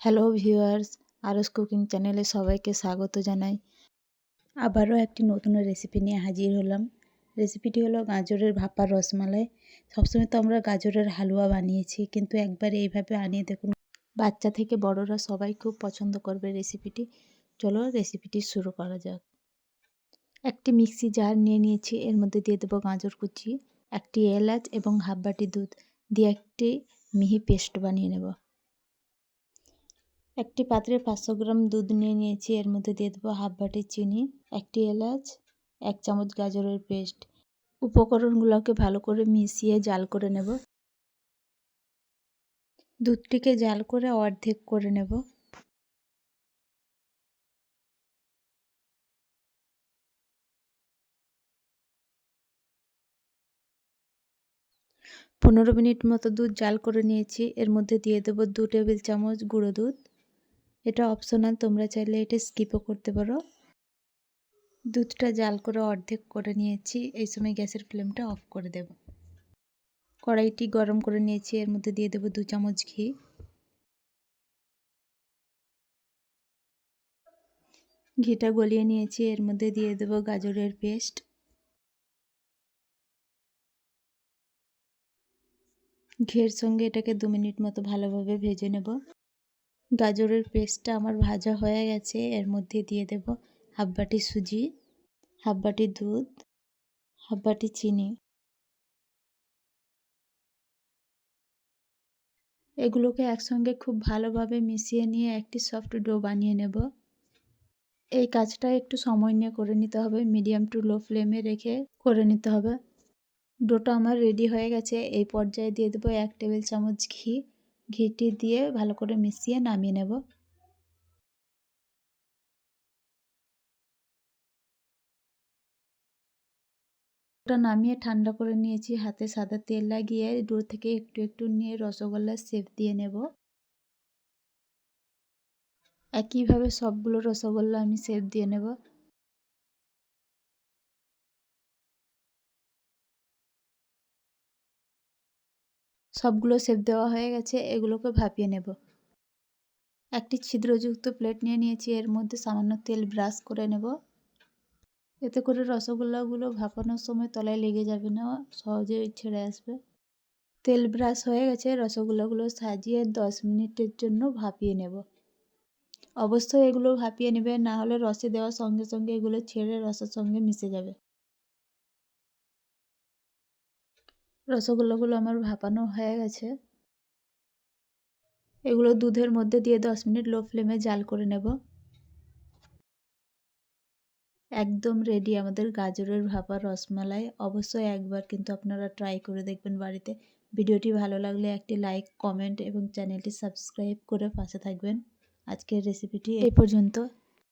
Hello viewers আরস cooking চ্যানেলে সবাইকে স্বাগত জানাই। আবারও একটি নতুন রেসিপি নিয়ে হাজির হলাম। রেসিপিটি হলো গাজরের ভাপা রসমালাই। সবসময় তো আমরা গাজরের হালুয়া বানিয়েছি, কিন্তু একবার এইভাবে আনিয়ে দেখুন। বাচ্চা থেকে বড়রা সবাই খুব পছন্দ করবে রেসিপিটি। চলো রেসিপিটি শুরু করা যাক। একটি মিক্সি জার নিয়ে নিয়েছি, এর মধ্যে দিয়ে দেবো গাজর কুচি, একটি এলাচ এবং হাফ বাটি দুধ। দিয়ে একটি মিহি পেস্ট বানিয়ে নেব। একটি পাত্রে পাঁচশো গ্রাম দুধ নিয়ে নিয়েছি। এর মধ্যে দিয়ে দেবো হাফ বাটি চিনি, একটি এলাচ, এক চামচ গাজরের পেস্ট। উপকরণগুলোকে ভালো করে মিশিয়ে জাল করে নেব। দুধটিকে জাল করে অর্ধেক করে নেব। পনেরো মিনিট মতো দুধ জাল করে নিয়েছি। এর মধ্যে দিয়ে দেবো দু টেবিল চামচ গুঁড়ো দুধ। এটা অপশনাল তোমরা চাইলে এটা স্কিপও করতে পারো। দুধটা জাল করে অর্ধেক করে নিয়েছি, এই সময় গ্যাসের ফ্লেমটা অফ করে দেব। কড়াইটি গরম করে নিয়েছি, এর মধ্যে দিয়ে দেবো দু চামচ ঘি। ঘিটা গলিয়ে নিয়েছি, এর মধ্যে দিয়ে দেবো গাজরের পেস্ট ঘিয়ের সঙ্গে এটাকে দু মিনিট মতো ভালোভাবে ভেজে নেব। গাজরের পেস্টটা আমার ভাজা হয়ে গেছে, এর মধ্যে দিয়ে দেব হাফ বাটি সুজি, হাফ বাটি দুধ, হাফ বাটি চিনি। এগুলোকে একসঙ্গে খুব ভালোভাবে মিশিয়ে নিয়ে একটি সফট ডো বানিয়ে নেব। এই কাজটা একটু সময় নিয়ে করে নিতে হবে, মিডিয়াম টু লো ফ্লেমে রেখে করে নিতে হবে। ডোটা আমার রেডি হয়ে গেছে, এই পর্যায়ে দিয়ে দেবো এক টেবিল চামচ ঘি। ঘিটি দিয়ে ভালো করে মিশিয়ে নামিয়ে নেব। ওটা নামিয়ে ঠান্ডা করে নিয়েছি, হাতে সাদা তেল লাগিয়ে ডো থেকে একটু একটু নিয়ে রসগোল্লার শেপ দিয়ে নেব। একইভাবে সবগুলো রসগোল্লা আমি শেপ দিয়ে নেব। সবগুলো শেপ দেওয়া হয়ে গেছে, এগুলোকে ভাপিয়ে নেব। একটি ছিদ্রযুক্ত প্লেট নিয়ে নিয়েছি, এর মধ্যে সামান্য তেল ব্রাশ করে নেব। এতে করে রসগোল্লাগুলো ভাপানোর সময় তলায় লেগে যাবে না, সহজে ছেড়ে আসবে। তেল ব্রাশ হয়ে গেছে, রসগোল্লাগুলো সাজিয়ে দশ মিনিটের জন্য ভাপিয়ে নেব। অবশ্যই এগুলো ভাপিয়ে নেবে, না হলে রসে দেওয়ার সঙ্গে সঙ্গে এগুলো ছেড়ে রসের সঙ্গে মিশে যাবে। রসগোল্লাগুলো আমার ভাপানো হয়ে গেছে। এগুলো দুধের মধ্যে দিয়ে দশ মিনিট লো ফ্লেমে জাল করে নেব। একদম রেডি আমাদের গাজরের ভাপা রসমালাই। অবশ্যই একবার কিন্তু আপনারা ট্রাই করে দেখবেন বাড়িতে। ভিডিওটি ভালো লাগলে একটি লাইক কমেন্ট এবং চ্যানেলটি সাবস্ক্রাইব করে পাশে থাকবেন। আজকের রেসিপিটি এই পর্যন্ত।